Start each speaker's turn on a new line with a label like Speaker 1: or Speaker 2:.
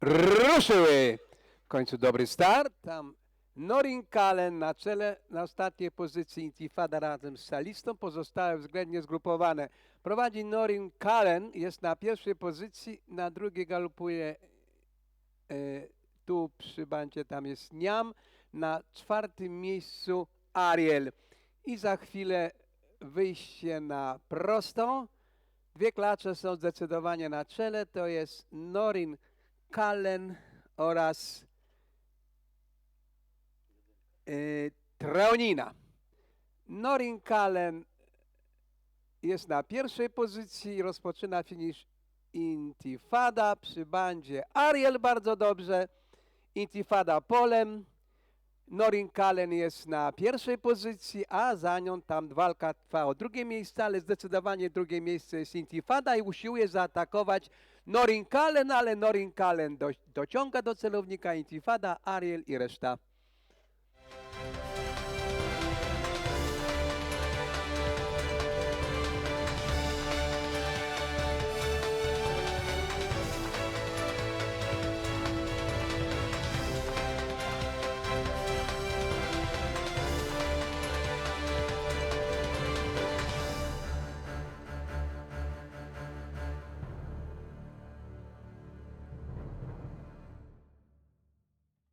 Speaker 1: ruszyły. W końcu dobry start. Tam Norin Kalen na czele, na ostatniej pozycji Intifada razem z Salistą, pozostałe względnie zgrupowane. Prowadzi Norin Kalen, jest na pierwszej pozycji, na drugiej galopuje e, tu przy bandzie tam jest Niam, na czwartym miejscu Ariel. I za chwilę wyjście na prostą. Dwie klacze są zdecydowanie na czele, to jest Norin Kalen oraz y, Treonina. Norin Kalen jest na pierwszej pozycji, rozpoczyna finisz Intifada przy bandzie Ariel bardzo dobrze, Intifada polem, Norin Kalen jest na pierwszej pozycji, a za nią tam walka trwa o drugie miejsce, ale zdecydowanie drugie miejsce jest Intifada i usiłuje zaatakować Norin Kalen, ale Norin Kalen do, dociąga do celownika Intifada, Ariel i reszta